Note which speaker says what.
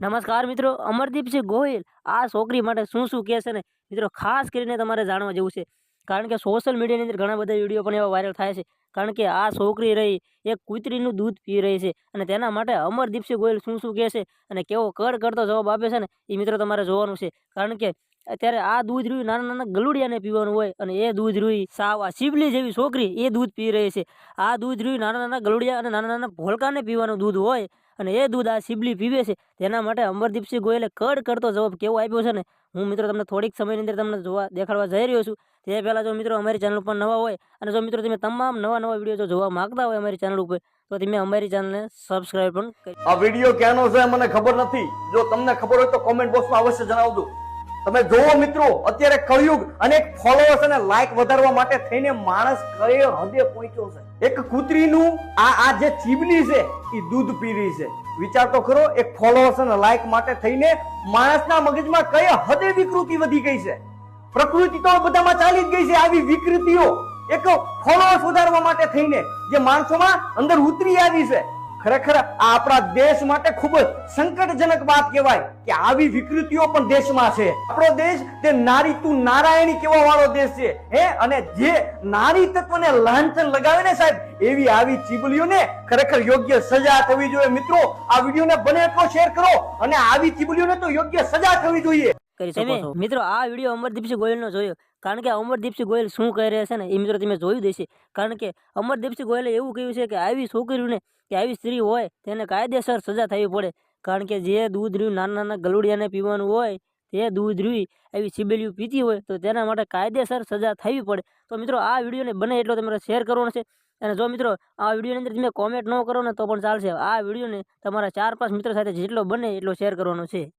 Speaker 1: નમસ્કાર મિત્રો અમરદીપસિંહ ગોહિલ. આ છોકરી માટે શું શું કહે છે ને? મિત્રો, ખાસ કરીને તમારે જાણવા જેવું છે. કારણ કે સોશિયલ મીડિયાની અંદર ઘણા બધા વીડિયો પણ એવા વાયરલ થાય છે. કારણ કે આ છોકરી રહી, એક કૂતરીનું દૂધ પી રહી છે. અને તેના માટે અમરદીપસિંહ ગોહિલ શું શું કહે છે? અને કેવો કડ કરતો જવાબ આપે છે ને? એ મિત્રો તમારે જોવાનું છે. કારણ કે અત્યારે આ દૂધ રૂઈ નાના નાના ગલુડિયાને પીવાનું હોય અને એ દૂધ રૂઈ સાવ આ શિવલી જેવી છોકરી એ દૂધ પી રહી છે. આ દૂધ રૂઈ નાના નાના ગલુડિયા અને નાના નાના ભોલકાને પીવાનું દૂધ હોય અને એ દૂધ આ શિબલી પીવે છે. તેના માટે અમરદીપસિંહ ગોયલે કડ કરતો જવાબ કેવો આપ્યો છે ને? હું મિત્રો તમને થોડીક સમયની અંદર તમને જોવા દેખાડવા જઈ રહ્યો છું. તે પહેલાં જો મિત્રો અમારી ચેનલ ઉપર નવા હોય અને જો મિત્રો તમે તમામ નવા નવા વીડિયો જો જોવા માગતા હોય અમારી ચેનલ ઉપર, તો તમે અમારી ચેનલને સબસ્ક્રાઈબ પણ કરી
Speaker 2: આ વીડિયો ક્યાંનો છે મને ખબર નથી. જો તમને ખબર હોય તો કોમેન્ટ બોક્સમાં અવશ્ય જણાવજો. તમે જોવો મિત્રો, અત્યારે કળિયુગ અને ફોલોઅર્સ અને લાઈક વધારવા માટે થઈને માણસ કઈ હદે પહોંચ્યો છે. એક કૂતરીનું આ આ જે ચીબલી છે એ દૂધ પી રહી છે. વિચાર તો ખરો એક ફોલોઅર્સ અને લાઈક માટે થઈને માણસના મગજમાં કઈ હદે વિકૃતિ વધી ગઈ છે? પ્રકૃતિ તો બધામાં ચાલી જ ગઈ છે આવી વિકૃતિઓ. એક ફોલોઅર્સ વધારવા માટે થઈને જે માણસોમાં અંદર ઉતરી આવી છે ખરેખર આ આપણા દેશ માટે ખૂબ જ સંકટજનક વાત કહેવાય કે આવી વિકૃતિઓ પણ દેશમાં છે. આપણો દેશ તે નારી તું નારાયણી કેવા વાળો દેશ છે હે? અને જે નારી તત્વને લાંછન લગાવે ને સાહેબ એવી આવી ચીબલીઓને ખરેખર યોગ્ય સજા થવી જોઈએ. મિત્રો આ વિડીયોને બને એટલો શેર કરો અને આવી ચીબલીઓને તો યોગ્ય સજા થવી જોઈએ.
Speaker 1: કરી શકો છો. મિત્રો આ વીડિયો અમરદીપસિંહ ગોયલનો જોયો. કારણ કે અમરદીપસિંહ ગોયલ શું કહી રહ્યા છે ને એ મિત્રો તમે જોયું દેશે કારણ કે અમરદીપસિંહ ગોયલે એવું કહ્યું છે કે આવી છોકરીઓને, કે આવી સ્ત્રી હોય, તેને કાયદેસર સજા થવી પડે. કારણ કે જે દૂધ રહ્યું નાના નાના ગલુડિયાને પીવાનું હોય, તે દૂધ રહ્યું આવી સિબેલીઓ પીતી હોય, તો તેના માટે કાયદેસર સજા થવી પડે. તો મિત્રો, આ વિડીયોને બને એટલો તમારે શેર કરવાનો છે. અને જો મિત્રો, આ વિડીયોની અંદર તમે કોમેન્ટ ન કરો ને, તો પણ ચાલશે. આ વિડીયોને તમારા ચાર પાંચ મિત્રો સાથે જેટલો બને એટલો શેર કરવાનો છે.